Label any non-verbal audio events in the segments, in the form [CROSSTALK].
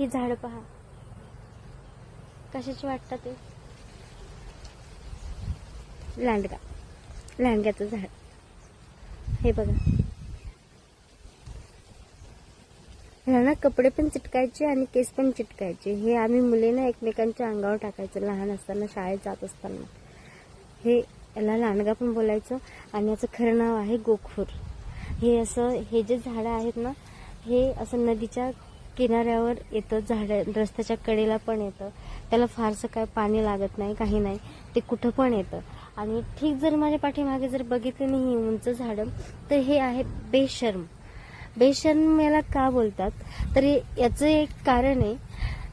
ही झाड पहा. कशाची वाटतात ते? लांडगा. लांडग्याचं झाड. हे बघा. ह्याला कपडे पण चिटकायचे आणि केस पण चिटकायचे. हे आम्ही मुले ना एकमेकांच्या अंगावर टाकायचं लहान असताना शाळेत जात असताना. हे याला लांडगा पण बोलायचं आणि याचं खरं नाव आहे गोखूर. हे असं हे जे झाडं आहेत ना हे असं नदीच्या किनाऱ्यावर येतं झाडं रस्त्याच्या कडेला पण येतं. त्याला फारसं काय पाणी लागत नाही काही नाही. ते कुठं पण येतं. आणि ठीक जर माझ्या पाठीमागे जर बघितले नाही उंच झाडं तर हे आहे बेशर्म. बेशर्म याला का बोलतात? तर याचं एक कारण आहे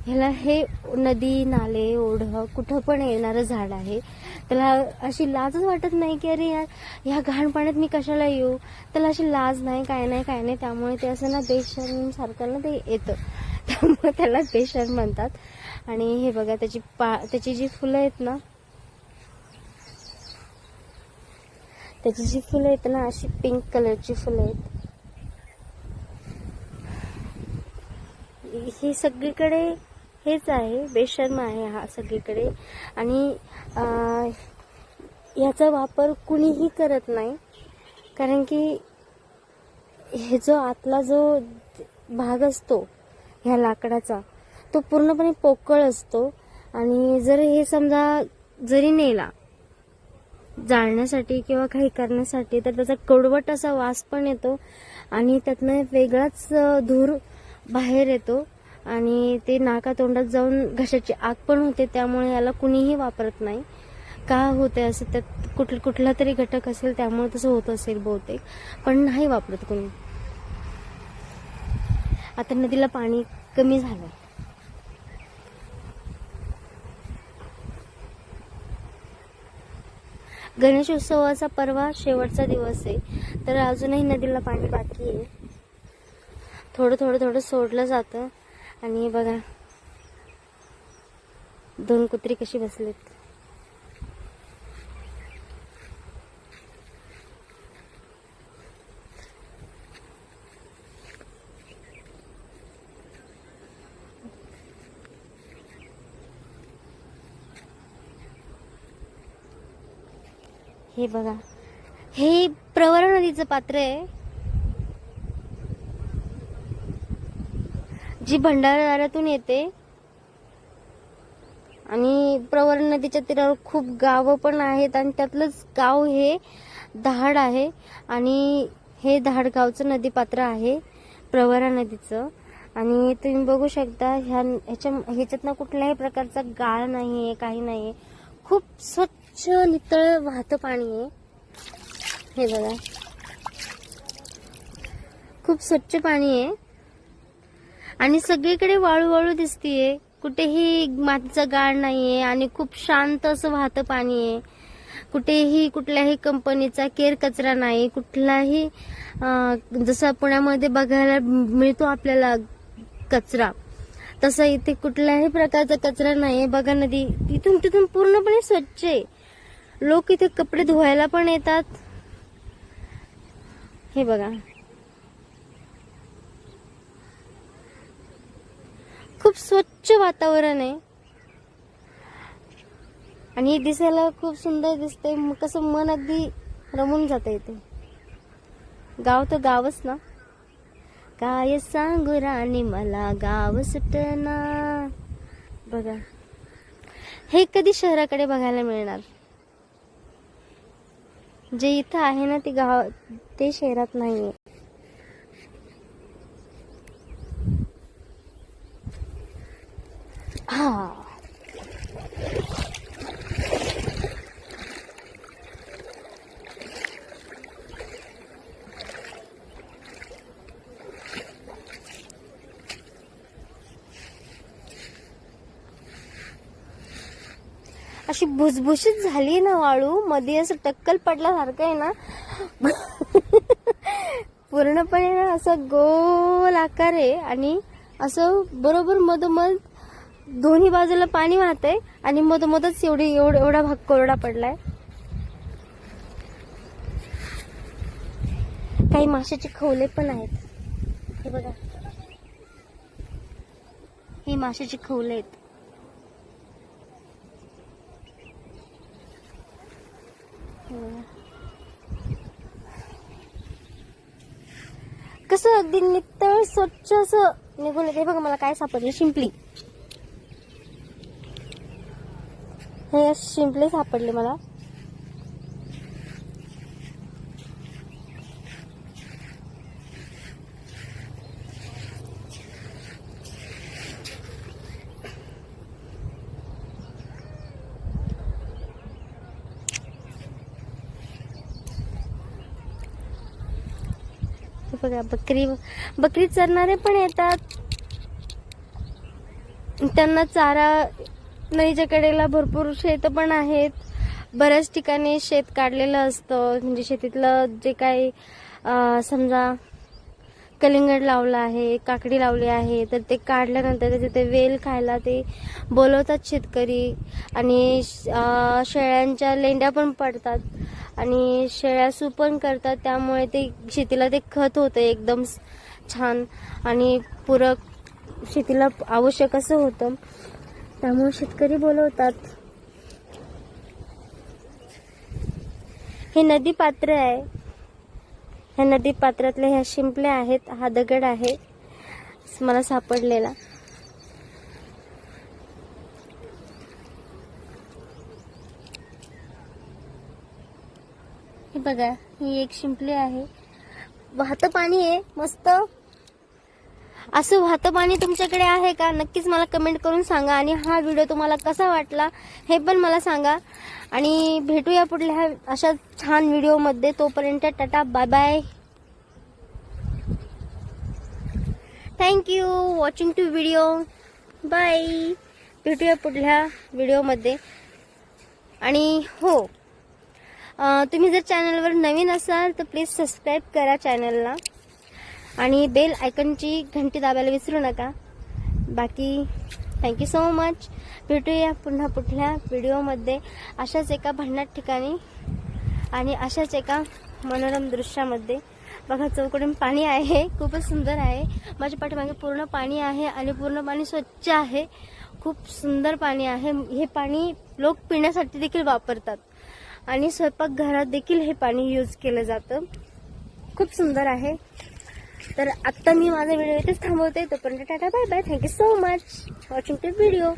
ह्याला हे नदी नाले ओढं कुठं पण येणारं झाड आहे. त्याला अशी लाजच वाटत नाही की अरे यार ह्या घाण पाण्यात मी कशाला येऊ? त्याला अशी लाज नाही काय नाही काय नाही. त्यामुळे ते असं ना बेशर्म सारखं ना ते येतं. [LAUGHS] त्यामुळे त्याला बेशर्म म्हणतात. आणि हे बघा त्याची पा त्याची जी फुलं आहेत ना त्याची जी फुलं आहेत ना अशी पिंक कलरची फुलं आहेत. हे सगळीकडे हेच आहे बेशर्म आहे हा सगळीकडे. आणि याचा ह्याचा वापर कुणीही करत नाही. कारण की हे जो आतला जो भाग असतो ह्या लाकडाचा तो पूर्णपणे पोकळ असतो. आणि जर हे समजा जरी नेला जाळण्यासाठी किंवा काही करण्यासाठी तर त्याचा कडवट असा वास पण येतो आणि त्यातनं वेगळाच धूर बाहेर येतो. आणि ते नाका तोंडात जाऊन घशाची आग पण होते त्यामुळे याला कुणीही वापरत नाही. का होते असं त्यात कुठ कुठला तरी घटक असेल त्यामुळे तसं होत असेल बहुतेक पण नाही वापरत कुणी. आता नदीला पाणी कमी झालं गणेशोत्सवाचा परवा शेवटचा दिवस आहे तर अजूनही नदीला पाणी बाकी आहे. थोडं थोडं थोडं सोडलं जातं. आणि बघा दोन कुत्री कशी बसलेत. हे बघा हे प्रवरा नदीचं पात्र आहे. जी भंडारदारातून येते आणि प्रवरण नदीच्या तीरावर खूप गावं पण आहेत आणि त्यातलंच गाव हे दहाड आहे आणि हे दहाडगावचं नदीपात्र आहे प्रवरा नदीचं. आणि तुम्ही बघू शकता ह्या ह्याच्या ह्याच्यातनं कुठल्याही प्रकारचा गाळ नाही आहे काही नाही आहे खूप स्वच्छ नितळ वाहतं पाणी आहे. हे बघा. खूप स्वच्छ पाणी आहे. आणि सगळीकडे वाळू वाळू दिसतीये. कुठेही मातीचा गाळ नाहीये आणि खूप शांत असं वाहतं पाणी आहे कुठेही कुठल्याही कंपनीचा केर कचरा नाही. कुठलाही जसा जसं पुण्यामध्ये बघायला मिळतो आपल्याला कचरा तसं इथे कुठल्याही प्रकारचा कचरा नाही बघा नदी तिथून तिथून पूर्णपणे स्वच्छ आहे. लोक इथे कपडे धुवायला पण येतात. हे बघा. खूप स्वच्छ वातावरण आहे. आणि हे दिसायला खूप सुंदर दिसते कसं मन अगदी रमून जातं इथे गाव तर गावच ना. काय सांगू राणी मला गाव सुटना. बघा. हे कधी शहराकडे बघायला मिळणार? जे इथं आहे ना ते गाव ते शहरात नाहीये. हा अशी भुसभुशीत झाली ना वाळू मध्ये असं टक्कल पडल्यासारखं आहे ना. पूर्णपणे ना असं गोल आकार आहे आणि असं बरोबर मधोमध दोन्ही बाजूला पाणी वाहत आहे आणि मधोमधच एवढी एवढा एवढा भाग कोरडा पडलाय. काही माशाचे खवले पण आहेत. हे बघा. हे माशाचे खवले आहेत. कसं अगदी नितळ स्वच्छ असं निघून येते बघा मला काय सापडलं? शिंपली. हे शिंपले सापडले मला. बघा बकरी बकरी चरणारे पण येतात. त्यांना चारा नदीच्या कडेला भरपूर शेत पण आहेत बऱ्याच ठिकाणी शेत काढलेलं असतं. म्हणजे शेतीतलं जे काही समजा कलिंगड लावलं आहे काकडी लावली आहे तर ते काढल्यानंतर त्याचे ते वेल खायला ते बोलवतात शेतकरी. आणि शेळ्यांच्या लेंड्या पण पडतात. आणि शेळ्या सू पण करतात त्यामुळे ते शेतीला ते खत होतं एकदम छान. आणि पूरक शेतीला आवश्यक असं होतं. त्यामुळे शेतकरी बोलवतात. हे नदी पात्र आहे. ह्या नदी पात्रातल्या ह्या शिंपल्या आहेत. हा दगड आहे. मला सापडलेला. हे बघा ही एक शिंपली आहे. वाहतं पाणी आहे. मस्त. असं वाहतं पाणी तुमच्याकडे आहे का? नक्कीच मला कमेंट करून सांगा आणि हा व्हिडिओ तुम्हाला कसा वाटला हे पण मला सांगा. आणि भेटूया पुढल्या अशा छान व्हिडिओमध्ये तोपर्यंत tata bye bye thank you watching to video bye भेटूया पुढल्या व्हिडिओमध्ये आणि हो तुम्ही जर चॅनलवर नवीन असाल तर प्लीज सबस्क्राईब करा चॅनलला आणि बेल आयकनची घंटी दाबायला विसरू नका. बाकी थँक्यू सो मच भेटूया पुन्हा कुठल्या व्हिडिओमध्ये. अशाच एका भन्नाट ठिकाणी आणि अशाच एका मनोरम दृश्यामध्ये. बघा चौकडून पाणी आहे. खूपच सुंदर आहे. माझ्या पाठीमागे पूर्ण पाणी आहे आणि पूर्ण पाणी स्वच्छ आहे. खूप सुंदर पाणी आहे. हे पाणी लोक पिण्यासाठी देखील वापरतात. आणि स्वयंपाकघरात देखील हे पाणी यूज केलं जातं. खूप सुंदर आहे. तर आत्ता मी माझा व्हिडिओ इथेच थांबवते. तोपर्यंत tata bye bye. Thank you so much watching to video